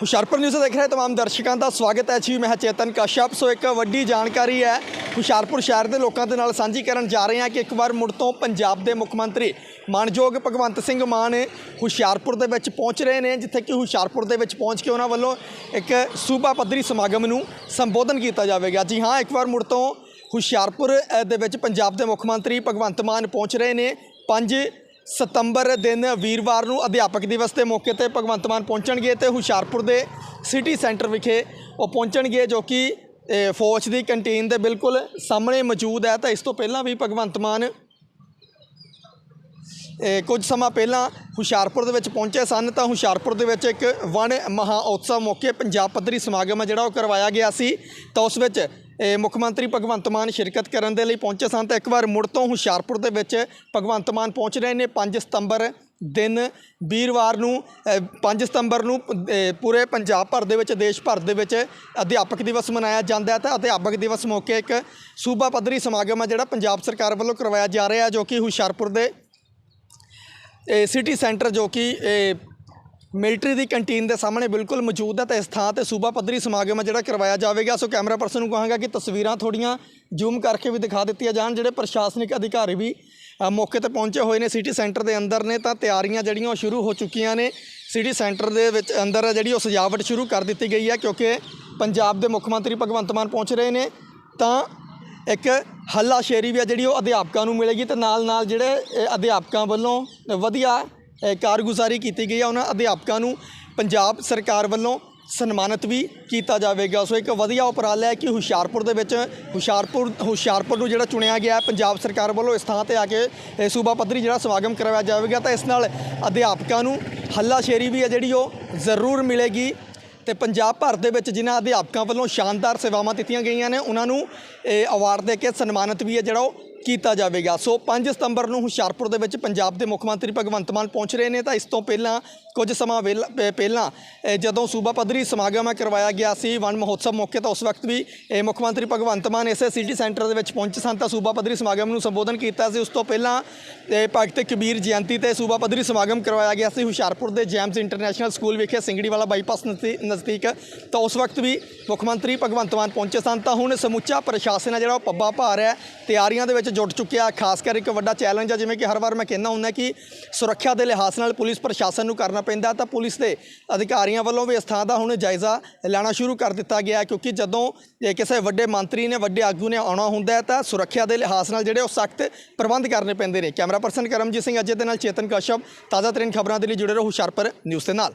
Hoshiarpur news ਦੇਖ ਰਹੇ ਤਮਾਮ ਦਰਸ਼ਕਾਂ ਦਾ ਸਵਾਗਤ ਹੈ। ਜੀ, ਮੈਂ ਚੇਤਨ ਕਸ਼ਪ ਸੋ ਇੱਕ ਵੱਡੀ ਜਾਣਕਾਰੀ ਹੈ, ਹੁਸ਼ਿਆਰਪੁਰ ਸ਼ਹਿਰ ਦੇ ਲੋਕਾਂ ਦੇ ਨਾਲ ਸਾਂਝੀ ਕਰਨ ਜਾ ਰਹੇ ਹਾਂ ਕਿ ਇੱਕ ਵਾਰ ਮੁੜ ਤੋਂ ਪੰਜਾਬ ਦੇ ਮੁੱਖ ਮੰਤਰੀ ਮਾਨਯੋਗ ਭਗਵੰਤ ਸਿੰਘ ਮਾਨ ਹੁਸ਼ਿਆਰਪੁਰ ਦੇ ਵਿੱਚ ਪਹੁੰਚ ਰਹੇ ਨੇ, ਜਿੱਥੇ ਕਿ ਹੁਸ਼ਿਆਰਪੁਰ ਦੇ ਵਿੱਚ ਪਹੁੰਚ ਕੇ ਉਹਨਾਂ ਵੱਲੋਂ ਇੱਕ ਸੂਬਾ ਪੱਧਰੀ ਸਮਾਗਮ ਨੂੰ ਸੰਬੋਧਨ ਕੀਤਾ ਜਾਵੇਗਾ। ਜੀ ਹਾਂ, ਇੱਕ ਵਾਰ ਮੁੜ ਤੋਂ ਹੁਸ਼ਿਆਰਪੁਰ ਦੇ ਵਿੱਚ ਪੰਜਾਬ ਦੇ ਮੁੱਖ ਮੰਤਰੀ ਭਗਵੰਤ ਮਾਨ ਪਹੁੰਚ ਰਹੇ ਨੇ। ਪੰਜ ਸਤੰਬਰ ਦਿਨ ਵੀਰਵਾਰ ਨੂੰ ਅਧਿਆਪਕ ਦਿਵਸ ਦੇ ਮੌਕੇ ਤੇ ਭਗਵੰਤ ਮਾਨ ਪਹੁੰਚਣਗੇ ਤੇ ਹੁਸ਼ਿਆਰਪੁਰ ਦੇ ਸਿਟੀ ਸੈਂਟਰ ਵਿਖੇ ਉਹ ਪਹੁੰਚਣਗੇ, ਜੋ ਕਿ ਫੌਜ ਦੀ ਕੰਟੀਨ ਦੇ ਬਿਲਕੁਲ ਸਾਹਮਣੇ ਮੌਜੂਦ ਹੈ। ਤਾਂ ਇਸ ਤੋਂ ਪਹਿਲਾਂ ਵੀ ਭਗਵੰਤ ਮਾਨ ਕੁਝ ਸਮਾਂ ਪਹਿਲਾਂ ਹੁਸ਼ਿਆਰਪੁਰ ਦੇ ਵਿੱਚ ਪਹੁੰਚੇ ਸਨ। ਤਾਂ ਹੁਸ਼ਿਆਰਪੁਰ ਦੇ ਵਿੱਚ ਇੱਕ ਵਣ ਮਹਾ ਉਤਸਵ ਮੌਕੇ ਪੰਜਾਬ ਪੱਧਰੀ ਸਮਾਗਮ ਹੈ ਜਿਹੜਾ ਉਹ ਕਰਵਾਇਆ ਗਿਆ ਸੀ। ਤਾਂ ਉਸ ਵਿੱਚ ਮੁੱਖ ਮੰਤਰੀ ਭਗਵੰਤ ਮਾਨ ਸ਼ਿਰਕਤ ਕਰਨ ਦੇ ਲਈ ਪਹੁੰਚੇ ਸਨ ਤਾਂ ਇੱਕ ਵਾਰ ਮੁੜ ਤੋਂ ਹੁਸ਼ਿਆਰਪੁਰ ਦੇ ਵਿੱਚ ਭਗਵੰਤ ਮਾਨ ਪਹੁੰਚ ਰਹੇ ਨੇ 5 ਸਤੰਬਰ ਦਿਨ ਵੀਰਵਾਰ ਨੂੰ ਅ, 5 ਸਤੰਬਰ ਨੂੰ ਪੂਰੇ ਪੰਜਾਬ ਭਰ ਦੇ ਵਿੱਚ ਦੇਸ਼ ਭਰ ਦੇ ਵਿੱਚ ਅਧਿਆਪਕ ਦਿਵਸ ਮਨਾਇਆ ਜਾਂਦਾ ਹੈ ਤਾਂ ਅਧਿਆਪਕ ਦਿਵਸ ਮੌਕੇ ਇੱਕ ਸੂਬਾ ਪੱਧਰੀ ਸਮਾਗਮ ਹੈ ਜਿਹੜਾ ਪੰਜਾਬ ਸਰਕਾਰ ਵੱਲੋਂ ਕਰਵਾਇਆ ਜਾ ਰਿਹਾ ਹੈ ਜੋ ਕਿ ਹੁਸ਼ਿਆਰਪੁਰ ਦੇ ਸਿਟੀ ਸੈਂਟਰ ਜੋ ਕਿ ਮਿਲਟਰੀ ਦੀ ਕੰਟੀਨ ਦੇ ਸਾਹਮਣੇ ਬਿਲਕੁਲ ਮੌਜੂਦ ਹੈ ਤੇ ਇਸ ਥਾਂ ਤੇ ਸੂਬਾ ਪੱਧਰੀ ਸਮਾਗਮ ਹੈ ਜਿਹੜਾ ਕਰਵਾਇਆ ਜਾਵੇਗਾ। ਸੋ ਕੈਮਰਾ ਪਰਸਨ ਨੂੰ ਕਹਾਂਗਾ ਕਿ ਤਸਵੀਰਾਂ ਥੋੜੀਆਂ ਜ਼ੂਮ ਕਰਕੇ ਵੀ ਦਿਖਾ ਦਿੱਤੀਆਂ ਜਾਣ, ਜਿਹੜੇ ਪ੍ਰਸ਼ਾਸਨਿਕ ਅਧਿਕਾਰੀ ਵੀ ਮੌਕੇ ਤੇ ਪਹੁੰਚੇ ਹੋਏ ਨੇ ਸਿਟੀ ਸੈਂਟਰ ਦੇ ਅੰਦਰ ਨੇ, ਤਾਂ ਤਿਆਰੀਆਂ ਜਿਹੜੀਆਂ ਉਹ ਸ਼ੁਰੂ ਹੋ ਚੁੱਕੀਆਂ ਨੇ। ਸਿਟੀ ਸੈਂਟਰ ਦੇ ਵਿੱਚ ਅੰਦਰ ਜਿਹੜੀ ਉਹ ਸਜਾਵਟ ਸ਼ੁਰੂ ਕਰ ਦਿੱਤੀ ਗਈ ਹੈ, ਕਿਉਂਕਿ ਪੰਜਾਬ ਦੇ ਮੁੱਖ ਮੰਤਰੀ ਭਗਵੰਤ ਮਾਨ ਪਹੁੰਚ ਰਹੇ ਨੇ। ਤਾਂ ਇੱਕ ਹੱਲਾ ਸ਼ੇਰੀ ਵੀ ਆ ਜਿਹੜੀ ਉਹ ਅਧਿਆਪਕਾਂ ਨੂੰ ਮਿਲੇਗੀ ਤੇ ਨਾਲ ਨਾਲ ਜਿਹੜੇ ਅਧਿਆਪਕਾਂ ਵੱਲੋਂ ਵਧੀਆ ਕਾਰਗੁਜ਼ਾਰੀ ਕੀਤੀ ਗਈ ਆ ਉਹਨਾਂ ਅਧਿਆਪਕਾਂ ਨੂੰ ਪੰਜਾਬ ਸਰਕਾਰ ਵੱਲੋਂ ਸਨਮਾਨਿਤ ਵੀ ਕੀਤਾ ਜਾਵੇਗਾ। ਸੋ ਇੱਕ ਵਧੀਆ ਉਪਰਾਲਾ ਹੈ ਕਿ ਹੁਸ਼ਿਆਰਪੁਰ ਦੇ ਵਿੱਚ ਹੁਸ਼ਿਆਰਪੁਰ ਹੁਸ਼ਿਆਰਪੁਰ ਨੂੰ ਜਿਹੜਾ ਚੁਣਿਆ ਗਿਆ ਪੰਜਾਬ ਸਰਕਾਰ ਵੱਲੋਂ ਇਸ ਥਾਂ ਤੇ ਆ ਕੇ ਇਹ ਸੂਬਾ ਪੱਧਰੀ ਜਿਹੜਾ ਸਮਾਗਮ ਕਰਵਾਇਆ ਜਾਵੇਗਾ। ਤਾਂ ਇਸ ਨਾਲ ਅਧਿਆਪਕਾਂ ਨੂੰ ਹੱਲਾਸ਼ੇਰੀ ਵੀ ਹੈ ਜਿਹੜੀ ਉਹ ਜ਼ਰੂਰ ਮਿਲੇਗੀ। ਤੇ ਪੰਜਾਬ ਭਰ ਦੇ ਵਿੱਚ ਜਿਨ੍ਹਾਂ ਅਧਿਆਪਕਾਂ ਵੱਲੋਂ ਸ਼ਾਨਦਾਰ ਸੇਵਾਵਾਂ ਦਿੱਤੀਆਂ ਗਈਆਂ ਨੇ, ਉਹਨਾਂ ਨੂੰ ਇਹ ਅਵਾਰਡ ਦੇ ਕੇ ਸਨਮਾਨਿਤ ਵੀ ਹੈ ਜਿਹੜਾ ਉਹ ਕੀਤਾ ਜਾਵੇਗਾ। ਸੋ 5 ਸਤੰਬਰ ਨੂੰ ਹੁਸ਼ਿਆਰਪੁਰ ਦੇ ਵਿੱਚ ਪੰਜਾਬ ਦੇ ਮੁੱਖ ਮੰਤਰੀ ਭਗਵੰਤ ਮਾਨ ਪਹੁੰਚ ਰਹੇ ਨੇ। ਤਾਂ ਇਸ ਤੋਂ ਪਹਿਲਾਂ, ਕੁਝ ਸਮਾਂ ਵੇਲ- ਪ- ਪਹਿਲਾਂ ਜਦੋਂ ਸੂਬਾ ਪੱਧਰੀ ਸਮਾਗਮ ਕਰਵਾਇਆ ਗਿਆ ਸੀ, ਵਣ ਮਹੋਤਸਵ ਮੌਕੇ, ਤਾਂ ਉਸ ਵਕਤ ਵੀ ਇਹ ਮੁੱਖ ਮੰਤਰੀ ਭਗਵੰਤ ਮਾਨ ਇਸੇ ਸਿਟੀ ਸੈਂਟਰ ਦੇ ਵਿੱਚ ਪਹੁੰਚੇ ਸਨ। ਤਾਂ ਸੂਬਾ ਪੱਧਰੀ ਸਮਾਗਮ ਨੂੰ ਸੰਬੋਧਨ ਕੀਤਾ ਸੀ। ਉਸ ਤੋਂ ਪਹਿਲਾਂ ਇਹ ਭਗਤ ਕਬੀਰ ਜਯੰਤੀ ਤੇ ਸੂਬਾ ਪੱਧਰੀ ਸਮਾਗਮ ਕਰਵਾਇਆ ਗਿਆ ਸੀ ਹੁਸ਼ਿਆਰਪੁਰ ਦੇ ਜੈਮਸ ਇੰਟਰਨੈਸ਼ਨਲ ਸਕੂਲ ਵਿਖੇ ਸਿੰਗੜੀ ਵਾਲਾ ਬਾਈਪਾਸ ਨਜ਼ਦੀ- ਨਜ਼ਦੀਕ ਤਾਂ ਉਸ ਵਕਤ ਵੀ ਮੁੱਖ ਮੰਤਰੀ ਭਗਵੰਤ ਮਾਨ ਪਹੁੰਚੇ ਸਨ। ਤਾਂ ਹੁਣ ਸਮੁੱਚਾ ਪ੍ਰਸ਼ਾਸਨ ਹੈ ਜਿਹੜਾ, ਉਹ ਪੱਬਾ ਭਾਰ ਹੈ। ਤਿਆਰੀਆਂ ਦੇ ਵਿੱਚ ਜੁਟ ਚੁੱਕਿਆ ਖਾਸ ਕਰ ਇੱਕ ਵੱਡਾ ਚੈਲੰਜ ਆ, ਜਿਵੇਂ ਕਿ ਹਰ ਵਾਰ ਮੈਂ ਕਹਿੰਦਾ ਹੁੰਦਾ ਕਿ ਸੁਰੱਖਿਆ ਦੇ ਲਿਹਾਜ਼ ਨਾਲ ਪੁਲਿਸ ਪ੍ਰਸ਼ਾਸਨ ਨੂੰ ਕਰਨਾ ਪੈਂਦਾ ਤਾਂ ਪੁਲਿਸ ਦੇ ਅਧਿਕਾਰੀਆਂ ਵੱਲੋਂ ਵੀ ਇਸ ਥਾਂ ਦਾ ਹੁਣ ਜਾਇਜ਼ਾ ਲੈਣਾ ਸ਼ੁਰੂ ਕਰ ਦਿੱਤਾ ਗਿਆ ਕਿਉਂਕਿ ਜਦੋਂ ਕਿਸੇ ਵੱਡੇ ਮੰਤਰੀ ਨੇ, ਵੱਡੇ ਆਗੂ ਨੇ ਆਉਣਾ ਹੁੰਦਾ ਤਾਂ ਸੁਰੱਖਿਆ ਦੇ ਲਿਹਾਜ਼ ਨਾਲ ਜਿਹੜੇ ਉਹ ਸਖਤ ਪ੍ਰਬੰਧ ਕਰਨੇ ਪੈਂਦੇ ਨੇ। ਕੈਮਰਾ ਪਰਸਨ ਕਰਮਜੀਤ ਸਿੰਘ ਅਜੇ ਦੇ ਨਾਲ ਚੇਤਨ ਕਸ਼ਪ ਤਾਜ਼ਾ ਤਰੀਨ ਖਬਰਾਂ ਦੇ ਲਈ ਜੁੜੇ ਰਹੋ ਹੁਸ਼ਿਆਰਪੁਰ ਨਿਊਜ਼ ਦੇ ਨਾਲ।